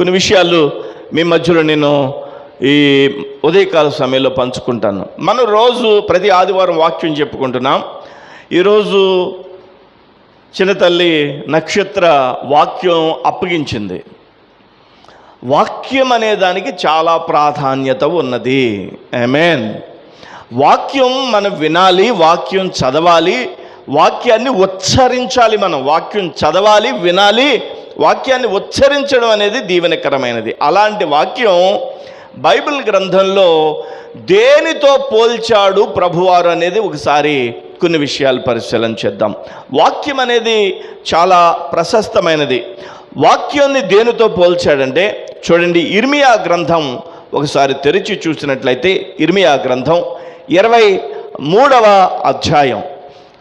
కొన్ని విషయాలు మీ మధ్యలో నేను ఈ ఉదయకాల సమయంలో పంచుకుంటాను. మనం రోజు ప్రతి ఆదివారం వాక్యం చెప్పుకుంటున్నాం. ఈరోజు చిన్న తల్లి నక్షత్ర వాక్యం అప్పగించింది. వాక్యం అనే దానికి చాలా ప్రాధాన్యత ఉన్నది. ఆమెన్ వాక్యం మనం వినాలి వాక్యం చదవాలి వాక్యాన్ని ఉచ్చరించాలి మనం. వాక్యం చదవాలి వినాలి వాక్యాన్ని ఉచ్చరించడం అనేది దీవెనకరమైనది. అలాంటి వాక్యం బైబిల్ గ్రంథంలో దేనితో పోల్చాడు ప్రభువారు అనేది ఒకసారి కొన్ని విషయాలు పరిశీలన చేద్దాం. వాక్యం అనేది చాలా ప్రశస్తమైనది. వాక్యాన్ని దేనితో పోల్చాడంటే చూడండి ఇర్మియా గ్రంథం ఒకసారి తెరిచి చూసినట్లయితే ఇర్మియా గ్రంథం ఇరవై మూడవ అధ్యాయం.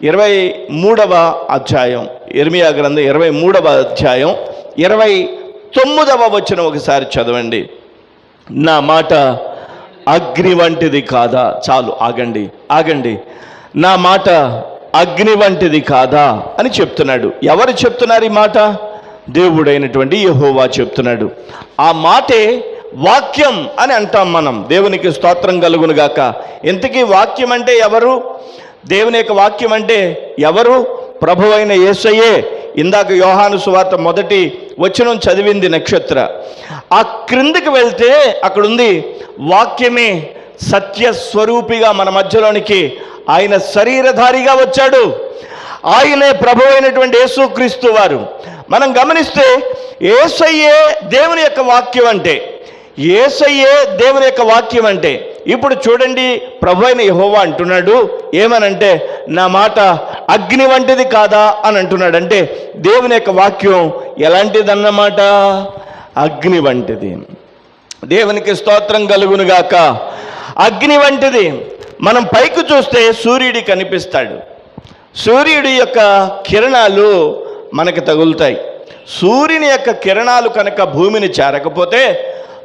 ఇరవై మూడవ అధ్యాయం. ఇర్మియా గ్రంథం ఇరవై మూడవ అధ్యాయం. ఇరవై తొమ్మిదవ వచ్చిన ఒకసారి చదవండి. నా మాట అగ్ని వంటిది కాదా? చాలు ఆగండి ఆగండి. నా మాట అగ్ని వంటిది కాదా అని చెప్తున్నాడు. ఎవరు చెప్తున్నారు ఈ మాట? దేవుడైనటువంటి యహోవా చెప్తున్నాడు. ఆ మాటే వాక్యం అని అంటాం మనం. దేవునికి స్తోత్రం కలుగును గాక. ఇంతకీ వాక్యం అంటే ఎవరు? దేవుని యొక్క వాక్యం అంటే ఎవరు? ప్రభు అయిన ఏసయ్యే ఇందాక యోహాను సువార్త మొదటి వచనం చదివింది నక్షత్ర. ఆ క్రిందికి వెళ్తే అక్కడుంది వాక్యమే సత్య స్వరూపిగా మన మధ్యలోనికి ఆయన శరీరధారిగా వచ్చాడు. ఆయనే ప్రభు అయినటువంటి యేసుక్రీస్తు వారు. మనం గమనిస్తే ఏసయ్యే దేవుని యొక్క వాక్యం అంటే ఏసయ్యే దేవుని యొక్క వాక్యం అంటే ఇప్పుడు చూడండి ప్రభు అయిన యహోవా అంటున్నాడు. ఏమనంటే నా మాట అగ్ని వంటిది కాదా అని అంటున్నాడు అంటే దేవుని యొక్క వాక్యం ఎలాంటిదన్నమాట? అగ్ని వంటిది. దేవునికి స్తోత్రం కలుగునుగాక అగ్ని వంటిది. మనం పైకి చూస్తే సూర్యుడి కనిపిస్తాడు. సూర్యుడి యొక్క కిరణాలు మనకు తగులుతాయి. సూర్యుని యొక్క కిరణాలు కనుక భూమిని చేరకపోతే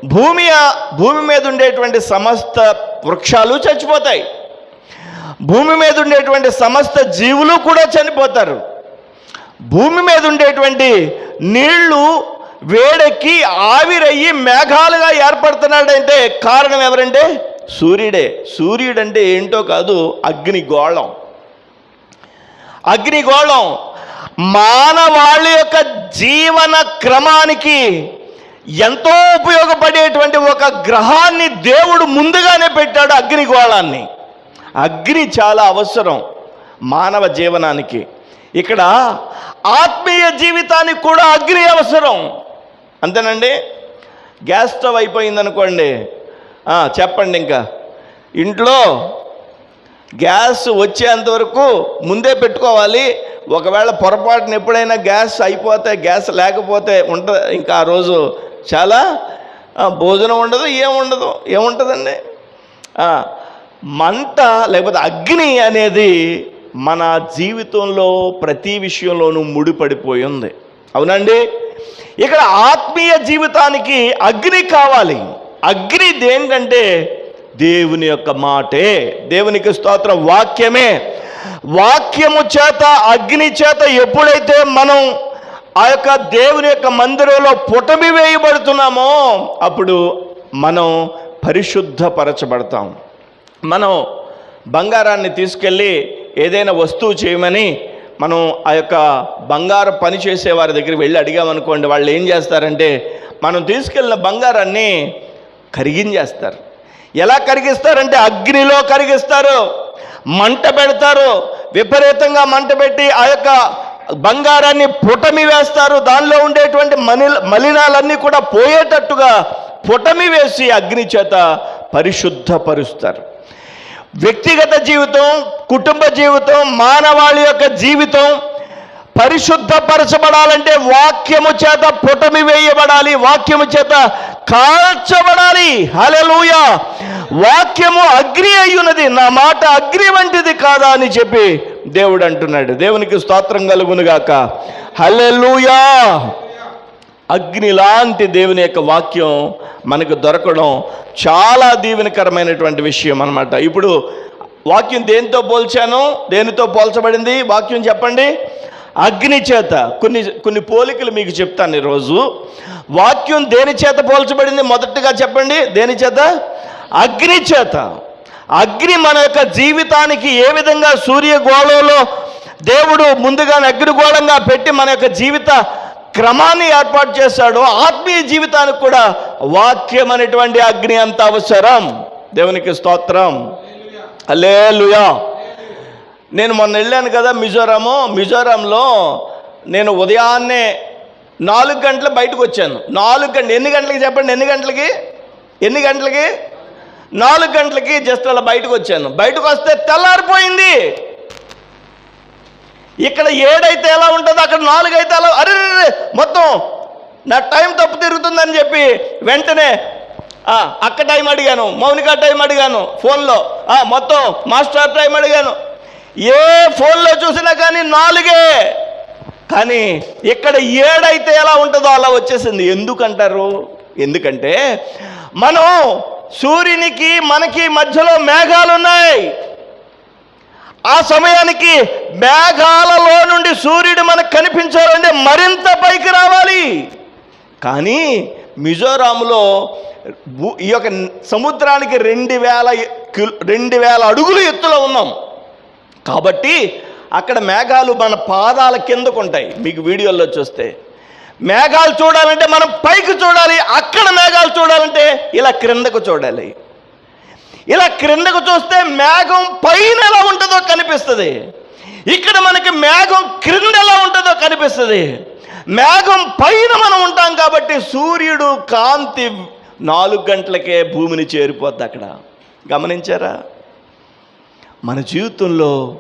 భూమి భూమి మీద ఉండేటువంటి సమస్త వృక్షాలు చచ్చిపోతాయి. భూమి మీద ఉండేటువంటి సమస్త జీవులు కూడా చనిపోతారు. భూమి మీద ఉండేటువంటి నీళ్ళు వేడెక్కి ఆవిరయ్యి మేఘాలుగా ఏర్పడుతున్నాడంటే కారణం ఎవరంటే? సూర్యుడే. సూర్యుడంటే ఏంటో కాదు అగ్నిగోళం. అగ్నిగోళం మానవాళి యొక్క జీవన క్రమానికి ఎంతో ఉపయోగపడేటువంటి ఒక గ్రహాన్ని దేవుడు ముందుగానే పెట్టాడు అగ్నిగోళాన్ని అగ్ని చాలా అవసరం మానవ జీవనానికి. ఇక్కడ ఆత్మీయ జీవితానికి కూడా అగ్ని అవసరం. అంతేనండి? గ్యాస్ స్టవ్ అయిపోయింది అనుకోండి చెప్పండి ఇంకా. ఇంట్లో గ్యాస్ వచ్చేంత వరకు ముందే పెట్టుకోవాలి. ఒకవేళ పొరపాటున ఎప్పుడైనా గ్యాస్ అయిపోతే గ్యాస్ లేకపోతే ఉంటుంది ఇంకా ఆ రోజు చాలా భోజనం ఉండదు ఏముండదు ఏముంటుందండి? మంట లేకపోతే అగ్ని అనేది మన జీవితంలో ప్రతి విషయంలోనూ ముడిపడిపోయి ఉంది. అవునండి? ఇక్కడ ఆత్మీయ జీవితానికి అగ్ని కావాలి. అగ్ని దేనికంటే? దేవుని యొక్క మాటే. దేవునికి స్తోత్రం వాక్యమే. వాక్యము చేత అగ్ని చేత ఎప్పుడైతే మనం ఆ యొక్క దేవుని యొక్క మందిరంలో పుటమి వేయబడుతున్నామో అప్పుడు మనం పరిశుద్ధపరచబడతాం. మనం బంగారాన్ని తీసుకెళ్ళి ఏదైనా వస్తువు చేయమని మనం ఆ యొక్క బంగారు పని చేసే వారి దగ్గరికి వెళ్ళి అడిగామనుకోండి వాళ్ళు ఏం చేస్తారంటే మనం తీసుకెళ్ళిన బంగారాన్ని కరిగించేస్తారు. ఎలా కరిగిస్తారంటే అగ్నిలో కరిగిస్తారు. మంట పెడతారు. విపరీతంగా మంట పెట్టి ఆ యొక్క బంగారాన్ని పుటమి వేస్తారు. దానిలో ఉండేటువంటి మలి మలినాలన్నీ కూడా పోయేటట్టుగా పుటమి వేసి అగ్ని చేత పరిశుద్ధపరుస్తారు. వ్యక్తిగత జీవితం కుటుంబ జీవితం మానవాళి యొక్క జీవితం పరిశుద్ధపరచబడాలంటే వాక్యము చేత పుటమి వేయబడాలి. వాక్యము చేత కాల్చబడాలి. హలెలూయ వాక్యము అగ్ని అయ్యున్నది. నా మాట అగ్ని వంటిది కాదా అని చెప్పి దేవుడు అంటున్నాడు. దేవునికి స్తోత్రం కలుగునుగాక. హలెలూయా అగ్ని లాంటి దేవుని యొక్క వాక్యం మనకు దొరకడం చాలా దీవెనకరమైనటువంటి విషయం అనమాట ఇప్పుడు వాక్యం దేనితో పోల్చాను? దేనితో పోల్చబడింది? వాక్యం చెప్పండి. అగ్ని చేత కొన్ని కొన్ని పోలికలు మీకు చెప్తాను ఈరోజు. వాక్యం దేని చేత పోల్చబడింది? మొదటగా చెప్పండి. దేని చేత? అగ్ని చేత. అగ్ని మన యొక్క జీవితానికి ఏ విధంగా సూర్యగోళంలో దేవుడు ముందుగానే అగ్నిగోళంగా పెట్టి మన యొక్క జీవిత క్రమాన్ని ఏర్పాటు చేశాడో ఆత్మీయ జీవితానికి కూడా వాక్యం అనేటువంటి అగ్ని అంత అవసరం. దేవునికి స్తోత్రం. అలేలుయా నేను మొన్న వెళ్ళాను కదా మిజోరాము. మిజోరాంలో నేను ఉదయాన్నే నాలుగు గంటలు బయటకు వచ్చాను. నాలుగు గంటలు ఎన్ని గంటలకి చెప్పండి? ఎన్ని గంటలకి? ఎన్ని గంటలకి? నాలుగు గంటలకి జస్ట్ అలా బయటకు వచ్చాను. బయటకు వస్తే తెల్లారిపోయింది. ఇక్కడ ఏడైతే ఎలా ఉంటుందో అక్కడ నాలుగు అయితే ఎలా అరే మొత్తం నా టైం తప్పు తిరుగుతుందని చెప్పి వెంటనే అక్క టైం అడిగాను మౌనిక టైం అడిగాను ఫోన్లో మొత్తం మాస్టర్ టైం అడిగాను ఏ ఫోన్లో చూసినా కానీ నాలుగే. కానీ ఇక్కడ ఏడైతే ఎలా ఉంటుందో అలా వచ్చేసింది. ఎందుకంటారు? ఎందుకంటే మనం సూర్యునికి మనకి మధ్యలో మేఘాలు ఉన్నాయి ఆ సమయానికి మేఘాలలో నుండి సూర్యుడు మనకు కనిపించాలంటే మరింత పైకి రావాలి. కానీ మిజోరాంలో ఈ యొక్క సముద్రానికి రెండు వేల కిల్- రెండు వేల అడుగులు ఎత్తులో ఉన్నాం. కాబట్టి అక్కడ మేఘాలు మన పాదాల కిందకు ఉంటాయి. మీకు వీడియోల్లో చూస్తే. మేఘాలు చూడాలంటే మనం పైకి చూడాలి అక్కడ మేఘాలు చూడాలంటే ఇలా క్రిందకు చూడాలి. ఇలా క్రిందకు చూస్తే మేఘం పైన ఎలా ఉంటుందో కనిపిస్తుంది. ఇక్కడ మనకి మేఘం క్రింద ఎలా ఉంటుందో కనిపిస్తుంది. మేఘం పైన మనం ఉంటాం కాబట్టి సూర్యుడు కాంతి నాలుగు గంటలకే భూమిని చేరిపోద్ది అక్కడ. గమనించారా? మన జీవితంలో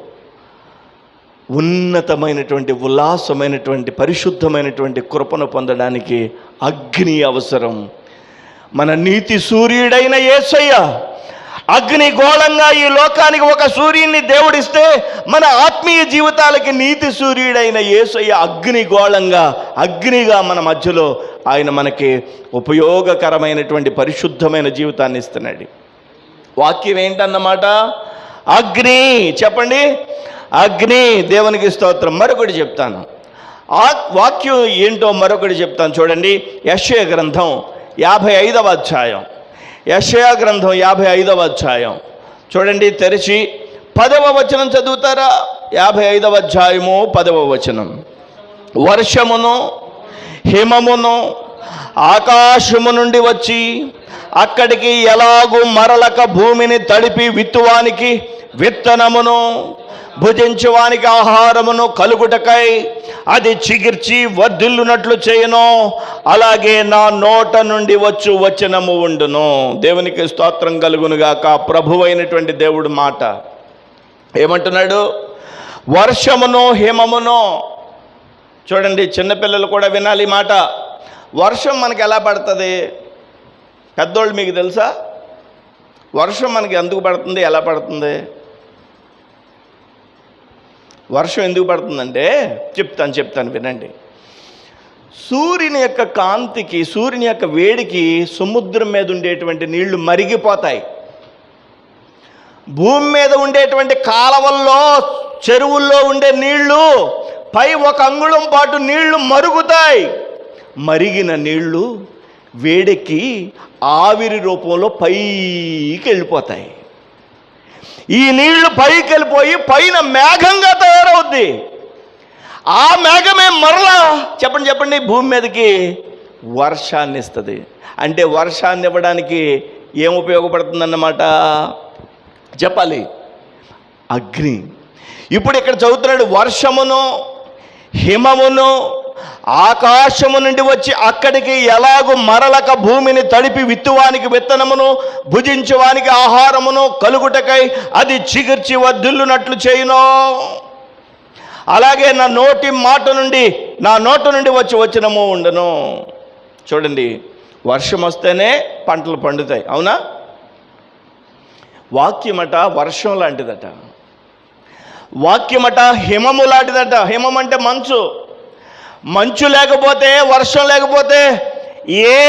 ఉన్నతమైనటువంటి ఉల్లాసమైనటువంటి పరిశుద్ధమైనటువంటి కృపను పొందడానికి అగ్ని అవసరం. మన నీతి సూర్యుడైన యేసయ్య అగ్ని గోళంగా ఈ లోకానికి ఒక సూర్యుని దేవుడిస్తే మన ఆత్మీయ జీవితాలకి నీతి సూర్యుడైన యేసయ్య అగ్ని గోళంగా అగ్నిగా మన మధ్యలో ఆయన మనకి ఉపయోగకరమైనటువంటి పరిశుద్ధమైన జీవితాన్ని ఇస్తున్నాడు. వాక్యం ఏంటన్నమాట? అగ్ని చెప్పండి? అగ్ని దేవునికి స్తోత్రం. మరొకటి చెప్తాను. ఆ వాక్యం ఏంటో మరొకటి చెప్తాను చూడండి. యశయ గ్రంథం యాభై ఐదవ అధ్యాయం. యశయ గ్రంథం యాభై ఐదవ అధ్యాయం. చూడండి తెరిచి పదవ వచనం చదువుతారా? యాభై ఐదవ అధ్యాయము పదవ వచనం. వర్షమును హిమమును ఆకాశము నుండి వచ్చి అక్కడికి ఎలాగూ మరలక భూమిని తడిపి విత్తువానికి విత్తనమును భుజించువానికి ఆహారమును కలుగుటకై అది చిగిర్చి వర్ధిల్లునట్లు చేయను. అలాగే నా నోట నుండి వచ్చు వచనము ఉండును. దేవునికి స్తోత్రం కలుగునుగాక. ప్రభువైనటువంటి దేవుడు మాట. ఏమంటున్నాడు? వర్షమును హిమమును చూడండి చిన్నపిల్లలు కూడా వినాలి మాట. వర్షం మనకు ఎలా పడుతుంది? పెద్దోళ్ళు మీకు తెలుసా? వర్షం మనకి ఎందుకు పడుతుంది? ఎలా పడుతుంది? వర్షం ఎందుకు పడుతుందంటే చెప్తాను చెప్తాను వినండి. సూర్యుని యొక్క కాంతికి సూర్యుని యొక్క వేడికి సముద్రం మీద ఉండేటువంటి నీళ్ళు మరిగిపోతాయి. భూమి మీద ఉండేటువంటి కాలవల్లో చెరువుల్లో ఉండే నీళ్ళు పై ఒక అంగుళం పాటు నీళ్ళు మరుగుతాయి. మరిగిన నీళ్ళు వేడెక్కి ఆవిరి రూపంలో పైకి వెళ్ళిపోతాయి. ఈ నీళ్ళు పైకి వెళ్ళిపోయి పైన మేఘంగా తయారవుద్ది. ఆ మేఘమే మరలా చెప్పండి చెప్పండి భూమి మీదకి వర్షాన్ని ఇస్తుంది. అంటే వర్షాన్ని ఇవ్వడానికి ఏం ఉపయోగపడుతుందన్నమాట? చెప్పాలి. అగ్ని. ఇప్పుడు ఇక్కడ చదువుతున్నాడు వర్షమును హిమమును ఆకాశము నుండి వచ్చి అక్కడికి ఎలాగూ మరలక భూమిని తడిపి విత్తువానికి విత్తనమును భుజించువానికి ఆహారమును కలుగుటకై అది చిగిర్చి వద్దుల్లునట్లు చేయునో. అలాగే నా నోటి మాట నుండి నా నోట నుండి వచ్చి వచ్చినము ఉండను. చూడండి వర్షం వస్తేనే పంటలు పండుతాయి అవునా? వాక్యమట వర్షం లాంటిదట. వాక్యమట హిమము లాంటిదట. హిమం అంటే మంచు. మంచు లేకపోతే వర్షం లేకపోతే ఏ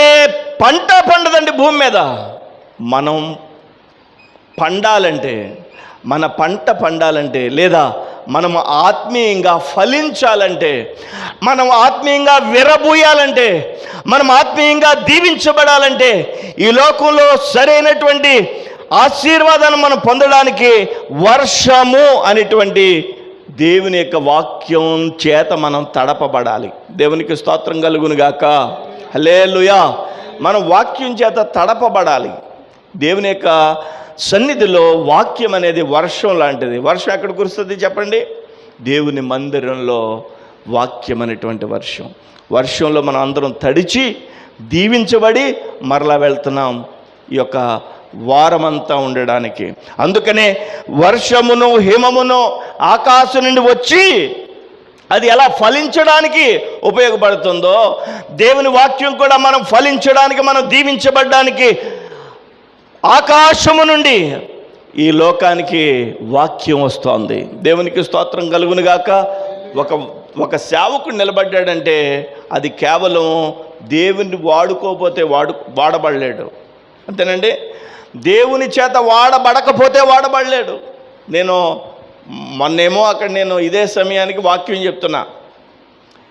పంట పండదండి భూమి మీద. మనం పండాలంటే మన పంట పండాలంటే లేదా మనం ఆత్మీయంగా ఫలించాలంటే మనం ఆత్మీయంగా విరబూయాలంటే మనం ఆత్మీయంగా దీవించబడాలంటే ఈ లోకంలో సరైనటువంటి ఆశీర్వాదాన్ని మనం పొందడానికి వర్షము అనేటువంటి దేవుని యొక్క వాక్యం చేత మనం తడపబడాలి. దేవునికి స్తోత్రం కలుగును గాక హలేలుయా మనం వాక్యం చేత తడపబడాలి. దేవుని యొక్క సన్నిధిలో వాక్యం అనేది వర్షం లాంటిది. వర్షం ఎక్కడ కురుస్తుంది చెప్పండి? దేవుని మందిరంలో వాక్యం అనేటువంటి వర్షం. వర్షంలో మనం అందరం తడిచి దీవించబడి మరలా వెళ్తున్నాం. ఈ యొక్క వారమంతా ఉండడానికి. అందుకనే వర్షమును హిమమును ఆకాశం నుండి వచ్చి అది ఎలా ఫలించడానికి ఉపయోగపడుతుందో దేవుని వాక్యం కూడా మనం ఫలించడానికి మనం దీవించబడడానికి ఆకాశము నుండి ఈ లోకానికి వాక్యం వస్తోంది. దేవునికి స్తోత్రం కలుగునుగాక ఒక ఒక సేవకుడు నిలబడ్డాడంటే అది కేవలం దేవుని వాడుకోపోతే వాడు వాడబడలేడు. అంతేనండి? దేవుని చేత వాడబడకపోతే వాడబడలేడు. నేను మొన్నేమో అక్కడ నేను ఇదే సమయానికి వాక్యం చెప్తున్నా.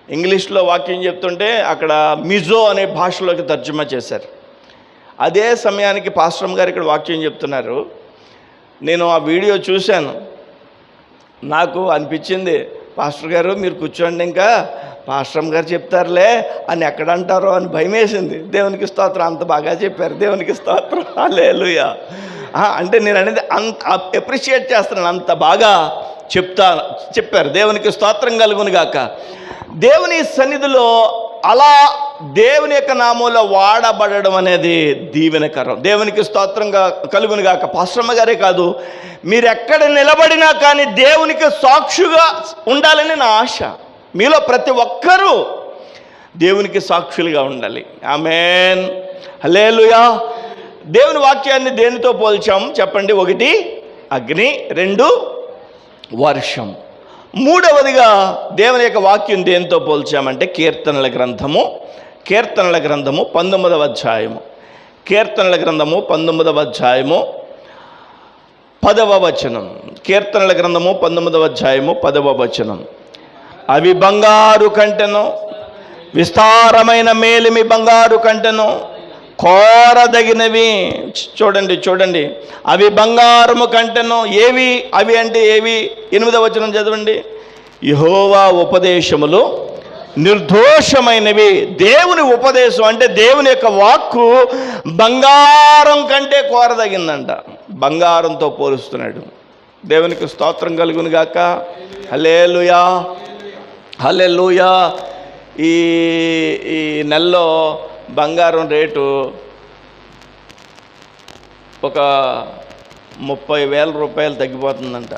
ఇంగ్లీష్లో వాక్యం చెప్తుంటే అక్కడ మిజో అనే భాషలోకి తర్జుమా చేశారు. అదే సమయానికి పాస్టర్ గారు ఇక్కడ వాక్యం చెప్తున్నారు. నేను ఆ వీడియో చూశాను. నాకు అనిపించింది పాస్టర్ గారు మీరు కూర్చోండి ఇంకా పాస్టమ్ గారు చెప్తారులే అని ఎక్కడ అంటారో అని భయం వేసింది దేవునికి స్తోత్రం అంత బాగా చెప్పారు. దేవునికి స్తోత్రం. అలేలుయా అంటే నేను అనేది అంత అప్రిషియేట్ చేస్తున్నాను. అంత బాగా చెప్తా చెప్పారు. దేవునికి స్తోత్రం కలుగును గాక. దేవుని సన్నిధిలో అలా దేవుని యొక్క నామంలో వాడబడడం అనేది దీవెనకరం. దేవునికి స్తోత్రంగా కలుగును గాక. పాశ్రమ గారే కాదు మీరు ఎక్కడ నిలబడినా కానీ దేవునికి సాక్షిగా ఉండాలని నా ఆశ. మీలో ప్రతి ఒక్కరూ దేవునికి సాక్షులుగా ఉండాలి. ఆమెన్. హలేలుయా దేవుని వాక్యాన్ని దేనితో పోల్చాం? చెప్పండి. ఒకటి అగ్ని. రెండు వర్షం. మూడవదిగా దేవుని యొక్క వాక్యం దేనితో పోల్చామంటే కీర్తనల గ్రంథము. కీర్తనల గ్రంథము పంతొమ్మిదవ అధ్యాయము. కీర్తనల గ్రంథము పంతొమ్మిదవ అధ్యాయము పదవ వచనం. కీర్తనల గ్రంథము పంతొమ్మిదవ అధ్యాయము పదవ వచనం. అవి బంగారు కంటెను విస్తారమైన మేలిమి బంగారు కంటెను కోరదగినవి. చూడండి చూడండి. అవి బంగారము కంటెను. ఏవి? అవి అంటే ఏవి? ఎనిమిదవ వచనం చదవండి. యహోవా ఉపదేశములు నిర్దోషమైనవి. దేవుని ఉపదేశం అంటే దేవుని యొక్క వాక్కు బంగారం కంటే కోరదగిందంట. బంగారంతో పోలుస్తున్నాడు. దేవునికి స్తోత్రం కలుగును గాక హలేలుయా హలెలుయా ఈ ఈ నెలలో బంగారం రేటు ఒక ముప్పై వేల రూపాయలు తగ్గిపోతుందంట.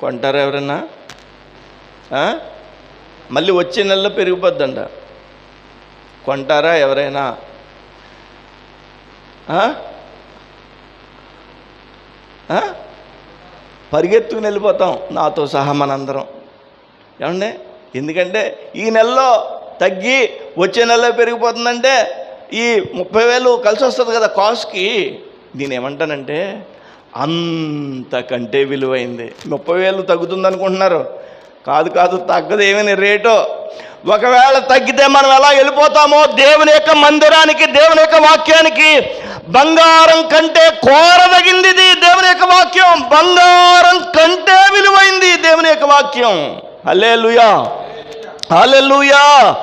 కొంటారా ఎవరన్నా? మళ్ళీ వచ్చే నెలలో పెరిగిపోద్దంట. కొంటారా ఎవరైనా? పరిగెత్తుకుని వెళ్ళిపోతాం. నాతో సహా మనందరం. ఏమండి? ఎందుకంటే ఈ నెలలో తగ్గి వచ్చే నెలలో పెరిగిపోతుందంటే ఈ ముప్పై వేలు కలిసి వస్తుంది కదా కాస్ట్కి. దీని ఏమంటానంటే అంతకంటే విలువైంది. ముప్పై వేలు తగ్గుతుంది అనుకుంటున్నారు కాదు కాదు తగ్గదు ఏమైనా రేటు. ఒకవేళ తగ్గితే మనం ఎలా వెళ్ళిపోతామో దేవుని యొక్క మందిరానికి దేవుని యొక్క వాక్యానికి? బంగారం కంటే కోరదగింది ఇది దేవుని యొక్క వాక్యం. బంగారం కంటే విలువైంది దేవుని యొక్క వాక్యం. హలే లుయా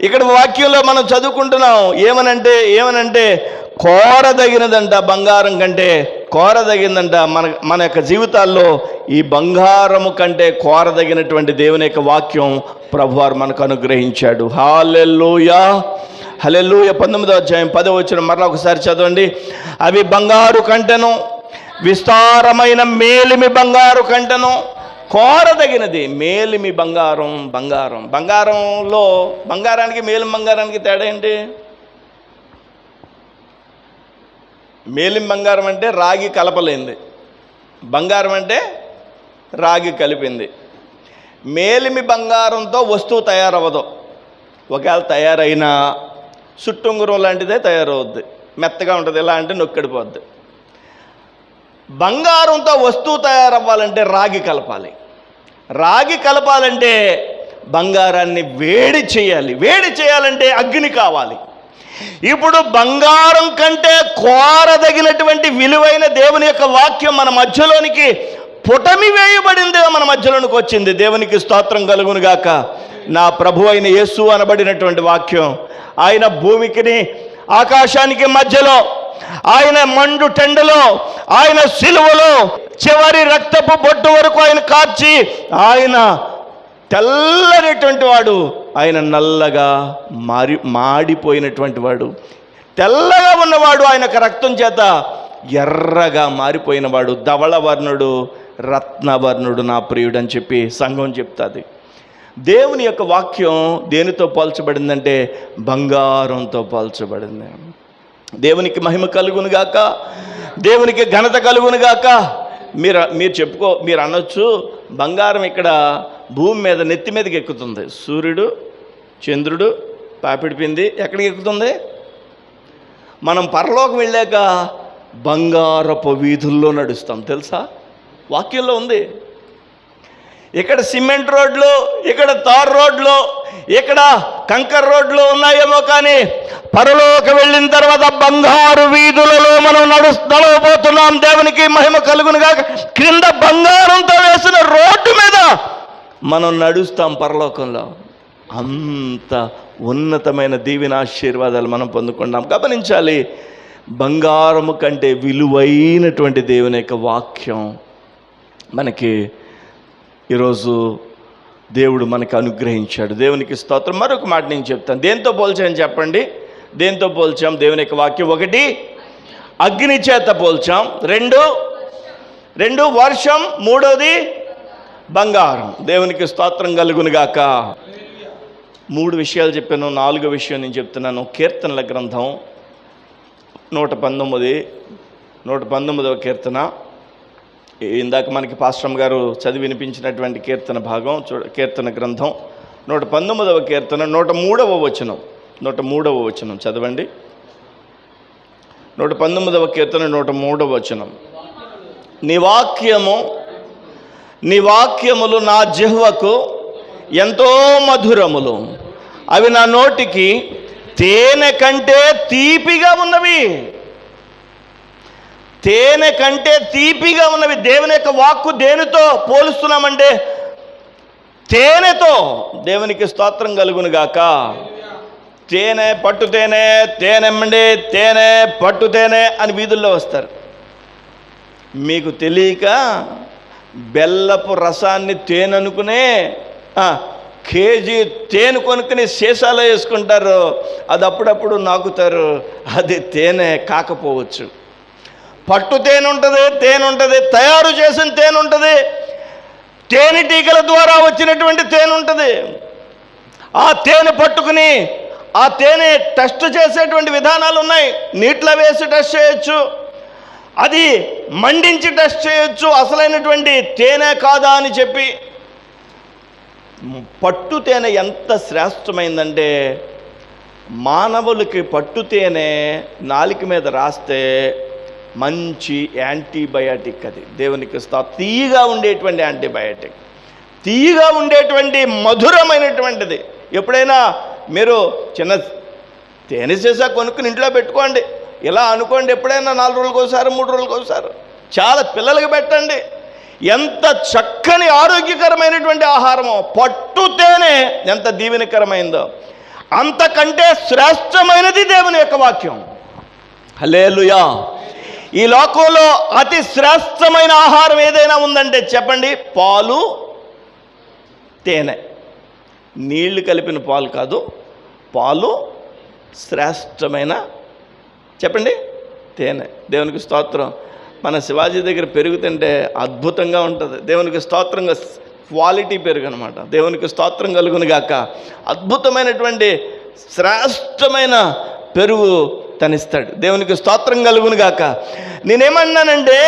ఇక్కడ వాక్యంలో మనం చదువుకుంటున్నాం. ఏమనంటే ఏమనంటే కోరదగినదంట బంగారం కంటే కోరదగినదంట మన మన యొక్క జీవితాల్లో ఈ బంగారము కంటే కోరదగినటువంటి దేవుని యొక్క వాక్యం ప్రభువారు మనకు అనుగ్రహించాడు. హాలెల్లుయా. హలెల్లుయ. పంతొమ్మిదో అధ్యాయం పదో వచ్చిన మరలా ఒకసారి చదవండి. అవి బంగారు కంటెను విస్తారమైన మేలిమి బంగారు కంటెను కోరదగినది మేలిమి బంగారం బంగారం. బంగారంలో బంగారానికి మేలిమి బంగారానికి తేడా ఏంటి? మేలిం బంగారం అంటే రాగి కలపలేంది. బంగారం అంటే రాగి కలిపింది. మేలిమి బంగారంతో వస్తువు తయారవ్వదు. ఒకవేళ తయారైనా చుట్టుంగురం లాంటిదే తయారవుద్ది. మెత్తగా ఉంటుంది. ఎలా అంటే నొక్కిడిపోద్ది. బంగారంతో వస్తువు తయారవ్వాలంటే రాగి కలపాలి. రాగి కలపాలంటే బంగారాన్ని వేడి చేయాలి. వేడి చేయాలంటే అగ్ని కావాలి. ఇప్పుడు బంగారం కంటే కోరదగినటువంటి విలువైన దేవుని యొక్క వాక్యం మన మధ్యలోనికి పుటమి వేయబడింది మన మధ్యలోనికి వచ్చింది. దేవునికి స్తోత్రం కలుగునుగాక నా ప్రభు అయిన యేసు అనబడినటువంటి వాక్యం. ఆయన భూమికిని ఆకాశానికి మధ్యలో ఆయన మండు టెండలో ఆయన సిలువలో చివరి రక్తపు బొట్టు వరకు ఆయన కార్చి ఆయన తెల్లనటువంటి వాడు ఆయన నల్లగా మారి మాడిపోయినటువంటి వాడు. తెల్లగా ఉన్నవాడు ఆయన రక్తం చేత ఎర్రగా మారిపోయినవాడు. ధవళవర్ణుడు రత్నవర్ణుడు నా ప్రియుడు అని చెప్పి సంఘం చెప్తుంది. దేవుని యొక్క వాక్యం దేనితో పోల్చబడిందంటే బంగారంతో పోల్చబడింది. దేవునికి మహిమ కలుగును గాక. దేవునికి ఘనత కలుగును గాక. మీరు మీరు చెప్పుకో మీరు అనొచ్చు బంగారం ఇక్కడ భూమి మీద నెత్తి మీదకి ఎక్కుతుంది. సూర్యుడు చంద్రుడు పాపిడి పిండి ఎక్కడికి ఎక్కుతుంది? మనం పరలోకం వెళ్ళాక బంగారపు వీధుల్లో నడుస్తాం. తెలుసా? వాక్యంలో ఉంది. ఇక్కడ సిమెంట్ రోడ్లు ఇక్కడ తార్ రోడ్లు ఇక్కడ కంకర్ రోడ్లు ఉన్నాయేమో కానీ పరలోకి వెళ్ళిన తర్వాత బంగారు వీధులలో మనం నడు నడవబోతున్నాం. దేవునికి మహిమ కలుగునుగా. క్రింద బంగారంతో వేసిన రోడ్డు మీద మనం నడుస్తాం పరలోకంలో. అంత ఉన్నతమైన దీవెన ఆశీర్వాదాలు మనం పొందుకున్నాం గమనించాలి బంగారము కంటే విలువైనటువంటి దేవుని యొక్క వాక్యం మనకి ఈరోజు దేవుడు మనకు అనుగ్రహించాడు. దేవునికి స్తోత్రం. మరొక మాట నేను చెప్తాను. దేంతో పోల్చాను చెప్పండి? దేంతో పోల్చాం? దేవుని యొక్క వాక్యం ఒకటి. అగ్ని చేత పోల్చాం. రెండు. రెండు వర్షం. మూడోది బంగారం. దేవునికి స్తోత్రం కలుగునుగాక మూడు విషయాలు చెప్పాను. నాలుగో విషయం నేను చెప్తున్నాను. కీర్తనల గ్రంథం నూట పంతొమ్మిది. నూట పంతొమ్మిదవ కీర్తన. ఇందాక మనకి పాశ్రమ్ గారు చదివి వినిపించినటువంటి కీర్తన భాగం కీర్తన గ్రంథం నూట పంతొమ్మిదవ కీర్తన నూట మూడవ వచనం నూట మూడవ వచనం చదవండి. నూట పంతొమ్మిదవ కీర్తన నూట మూడవ వచనం. నీ వాక్యము నీ వాక్యములు నా జిహ్వకు ఎంతో మధురములు. అవి నా నోటికి తేనె కంటే తీపిగా ఉన్నవి. తేనె కంటే తీపిగా ఉన్నవి దేవుని యొక్క వాక్కు దేనితో పోలుస్తున్నామంటే తేనెతో. దేవునికి స్తోత్రం కలుగును గాక. తేనె పట్టు తేనె తేనెమ్మండి తేనె పట్టు తేనె అని వీధుల్లో వస్తారు. మీకు తెలియక బెల్లపు రసాన్ని తేనె అనుకునే కేజీ తేనె కొనుక్కుని సీసాలో వేసుకుంటారు. అది అప్పుడప్పుడు నాకుతారు. అది తేనె కాకపోవచ్చు. పట్టు తేనె ఉంటుంది తేనె ఉంటుంది తయారు చేసిన తేనె ఉంటుంది తేనెటీగల ద్వారా వచ్చినటువంటి తేనె ఉంటుంది ఆ తేనె పట్టుకుని ఆ తేనె టెస్ట్ చేసేటువంటి విధానాలు ఉన్నాయి నీటిలో వేసి టెస్ట్ చేయొచ్చు. అది మండించి టెస్ట్ చేయొచ్చు. అసలైనటువంటి తేనె కాదా అని చెప్పి. పట్టు తేనె ఎంత శ్రేష్టమైందంటే మానవులకి పట్టు తేనె నాలిక మీద రాస్తే మంచి యాంటీబయాటిక్ అది. దేవునికి స్థా తీయగా ఉండేటువంటి యాంటీబయాటిక్. తీయగా ఉండేటువంటి మధురమైనటువంటిది. ఎప్పుడైనా మీరు చిన్న తేనె సీసా కొనుక్కుని ఇంట్లో పెట్టుకోండి. ఇలా అనుకోండి ఎప్పుడైనా నాలుగు రోజులకు ఒకసారి మూడు రోజులకు ఒకసారి. చాలా పిల్లలకి పెట్టండి. ఎంత చక్కని ఆరోగ్యకరమైనటువంటి ఆహారమో. పట్టు తేనె ఎంత దీవెనకరమైందో. అంతకంటే శ్రేష్టమైనది దేవుని యొక్క వాక్యం. హలేలుయా ఈ లోకంలో అతి శ్రేష్టమైన ఆహారం ఏదైనా ఉందంటే చెప్పండి పాలు తేనె. నీళ్ళు కలిపిన పాలు కాదు పాలు శ్రేష్టమైన చెప్పండి తేనె. దేవునికి స్తోత్రం. మన శివాజీ దగ్గర పెరుగుతుంటే అద్భుతంగా ఉంటుంది. దేవునికి స్తోత్రంగా క్వాలిటీ పెరుగు అనమాట దేవునికి స్తోత్రం కలుగును గాక. అద్భుతమైనటువంటి శ్రేష్టమైన పెరుగు తనిస్తాడు దేవునికి స్తోత్రం కలుగును గాక. నేనేమన్నానంటే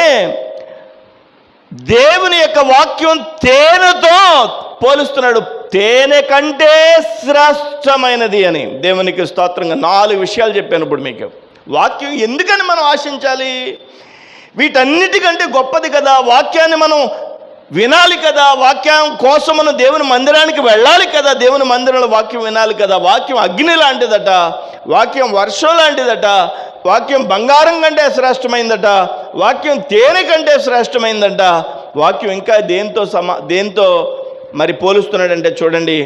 దేవుని యొక్క వాక్యం తేనెతో పోలుస్తున్నాడు. తేనె కంటే శ్రేష్టమైనది అని. దేవునికి స్తోత్రంగా నాలుగు విషయాలు చెప్పాను ఇప్పుడు మీకు. వాక్యం ఎందుకని మనం ఆశించాలి? వీటన్నిటికంటే గొప్పది కదా. వాక్యాన్ని మనం వినాలి కదా వాక్యం కోసం మనం దేవుని మందిరానికి వెళ్ళాలి కదా దేవుని మందిరంలో వాక్యం వినాలి కదా వాక్యం అగ్ని లాంటిదట వాక్యం వర్షం లాంటిదట వాక్యం బంగారం కంటే శ్రేష్టమైందట వాక్యం తేనె కంటే శ్రేష్టమైందట వాక్యం ఇంకా దేంతో సమా దేంతో మరి పోలుస్తున్నాడంటే చూడండి.